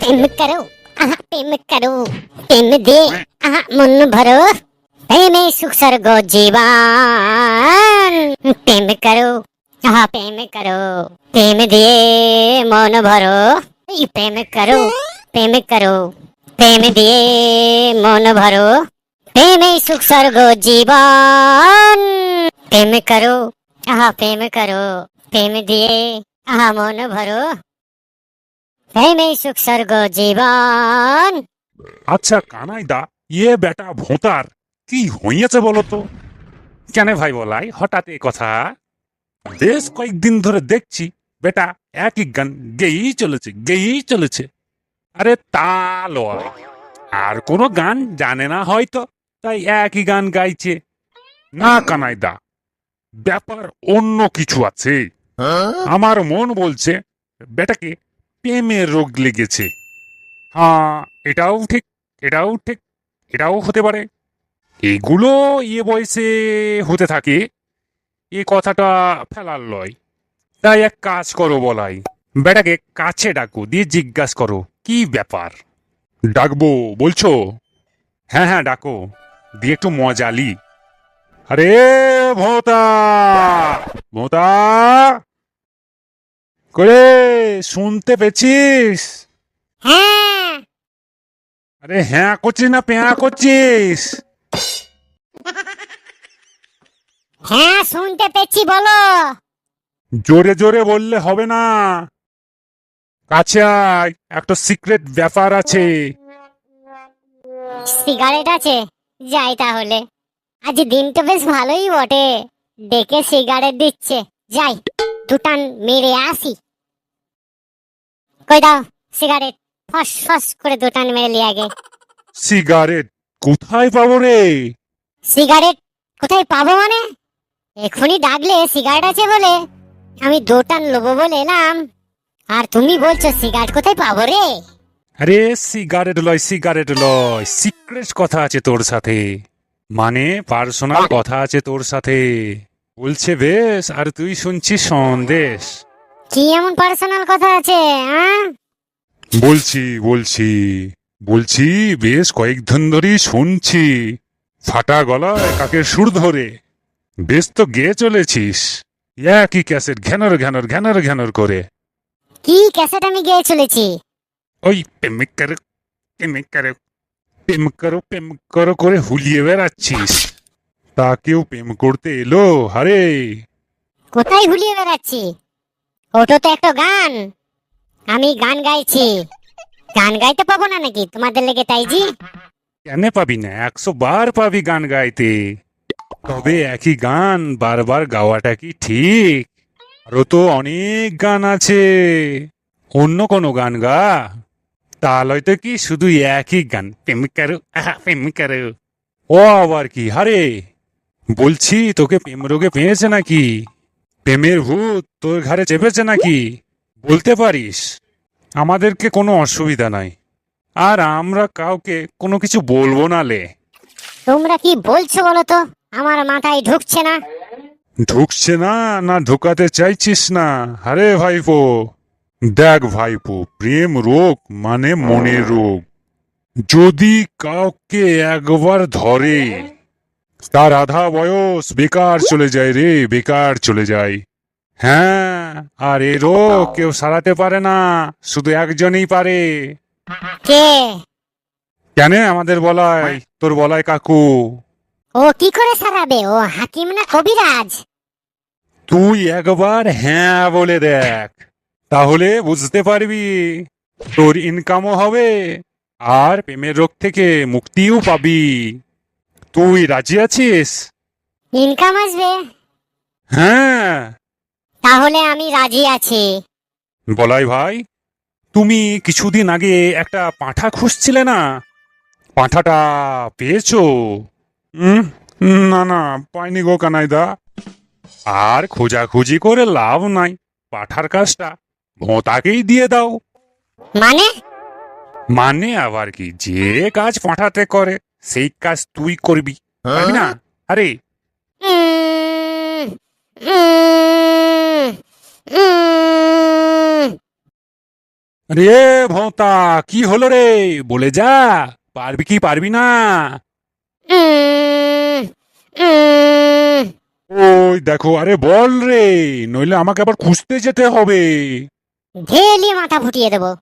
প্রেম করো আহা প্রেম করো প্রেম দে আহা মন ভরো প্রেমে সুখ স্বর্গ জীবন প্রেম করো আহা প্রেম করো প্রেম দিয়ে মন ভরো এই প্রেম করো প্রেম করো প্রেম দিয়ে মন ভরো প্রেমে সুখ স্বর্গ জীবন প্রেম করো আহা প্রেম করো প্রেম দিয়ে আহা মন ভরো প্রেমে সুখ স্বর্গ জীবন। আচ্ছা কানাইদা ইয়ে বেটা ভোঁতার কি হইয়াছে বলো তো? কেন ভাই বলাই হঠাৎ এ কথা? বেশ কয়েকদিন ধরে দেখছি বেটা একই গান গেয়েই চলেছে গেয়েই চলেছে। আরে তা লয় আর কোনো গান জানে না হয়তো তাই একই গান গাইছে। না কানাইদা ব্যাপার অন্য কিছু আছে। আমার মন বলছে বেটাকে প্রেমের রোগ লেগেছে। হ্যাঁ এটাও ঠিক এটাও ঠিক এটাও হতে পারে। এগুলো ইয়ে বয়সে হতে থাকে। এ কথাটা ফেলার লয়। তাই এক কাজ করো বলাই। বেটাকে কাছে ডাকো দিয়ে জিজ্ঞাসা করো কি ব্যাপার? ডাকবো বলছো? হ্যাঁ হ্যাঁ ডাকো। দিয়ে একটু মজালি আরে ভোতা! ভোতা! করে শুনতে পেয়েছিস? হ্যাঁ। আরে হ্যাঁ করছিস না পেঁয়া করছিস? হ্যাঁ শুনতে পেয়েছি বলো। জোরে জোরে বললে হবে না। কাছে আয় একটা সিক্রেট ব্যাপার আছে। সিগারেট আছে? যাই তাহলে। আজ দিনটা বেশ ভালোই বটে। ডেকে সিগারেট দিচ্ছে। যাই। দুটান মেরে আসি কই দাও সিগারেট ফস ফস করে দুটান মেরে লিয়ে আগে সিগারেট কোথায় পাবো রে সিগারেট কোথায় পাবো মানে এখনই ডাকলে সিগারেট আছে বলে আমি দুটান লোবো বলে এলাম আর তুমি বলছো সিগারেট কোথায় পাবো রে আরে সিগারেট লয় সিগারেট লয় সিক্রেট কথা আছে তোর সাথে মানে পার্সোনাল কথা আছে তোর সাথে বলছে বেশ আর তুই শুনছিস সন্দেশ? কি এমন পার্সোনাল কথা আছে হ্যাঁ বলছি বলছি বলছি বেশ কয়েকদিন ধরেই শুনছি। ফাটা গলায় কাকের সুর ধরে। বেশ তো গেয়ে চলেছিস। একই ক্যাসেট ঘ্যানর ঘ্যানর ঘ্যানর ঘ্যানর করে। কি ক্যাসেট আমি গেয়ে চলেছি? ওই প্রেমিক করো প্রেমিক করো প্রেম করো প্রেম করো করে হুলিয়ে বেড়াচ্ছিস। তা কেউ প্রেম করতে এলো হারে। কোথায় ভুলিয়ে বেড়াচ্ছি? ওটা তো একটা গান। আমি গান গাইছি। গান গাইতে পাবো না নাকি? তোমাদের লেগে তাই জি। কেন পাবি না? একশো বার পাবি গান গাইতে। তবে একই গান বারবার গাওয়াটা কি ঠিক? আরও তো অনেক গান আছে। অন্য কোনো গান গা? তাহলে তো কি শুধু একই গান? প্রেমিকারু আহা প্রেমিকারু ও আবার কি? হারে। বলছি তোকে প্রেম রোগে পেয়েছে নাকি? প্রেমের ভূত তোর ঘাড়ে চেপেছে নাকি? বলতে পারিস আমাদেরকে কোনো অসুবিধা নাই। আর আমরা কাউকে কোনো কিছু বলব না লে। তোমরা কি বলছো বলো তো? আমার মাথায় ঢুকছে না। ঢুকছে না না ঢুকাতে চাইছিস না। আরে ভাইপো দেখ ভাইপো প্রেম রোগ মানে মনের রোগ। যদি কাউকে একবার ধরে তার আধা বয়স বেকার চলে যায় রে বেকার চলে যায়। হ্যাঁ আর এ রোগ কেউ সারাতে পারে না শুধু একজনই পারে। কে? কেন আমাদের বলাই? তোর বলাই কাকু। ও কি করে সারাবে? ও হাকিম না কবিরাজ? তুই একবার হ্যাঁ বলে দেখ তাহলে বুঝতে পারবি। তোর ইনকামও হবে আর প্রেমের রোগ থেকে মুক্তিও পাবি। তুই রাজি আছিস? ইনকাম আসবে। হ্যাঁ। তাহলে আমি রাজি আছি। বলাই ভাই তুমি কিছুদিন আগে একটা পাঁঠা খুঁজছিলে না? পাঁঠাটা পেয়েছ? উম, না না পাইনি গো কানাইদা। আর খোঁজাখুঁজি করে লাভ নাই পাঠার কাজটা ভোঁতাকেই দিয়ে দাও। মানে? মানে আবার কি? যে কাজ পাঠাতে করে সেই কাজ তুই করবি পারবি না? আরে। উম, উম, রে ভোঁতা কি হলো রে? বলে যা পারবি কি পারবি না? ওই দেখো আরে বল রে নইলে আমাকে আবার খুঁজতে যেতে হবে। ঢেলিয়ে মাথা ফুটিয়ে দেবো।